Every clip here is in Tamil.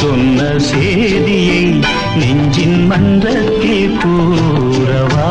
சொன்ன சேதியை நெஞ்சின் மன்றத்தில் கூறவா?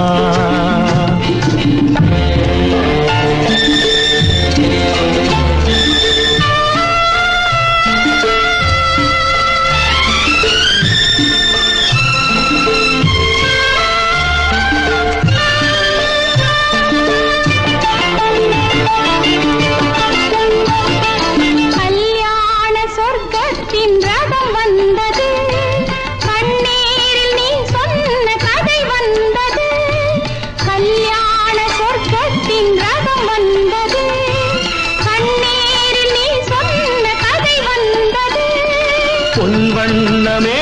பொன் வண்ணமே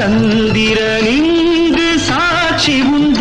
சந்திரனின்று சாட்சி உண்டு.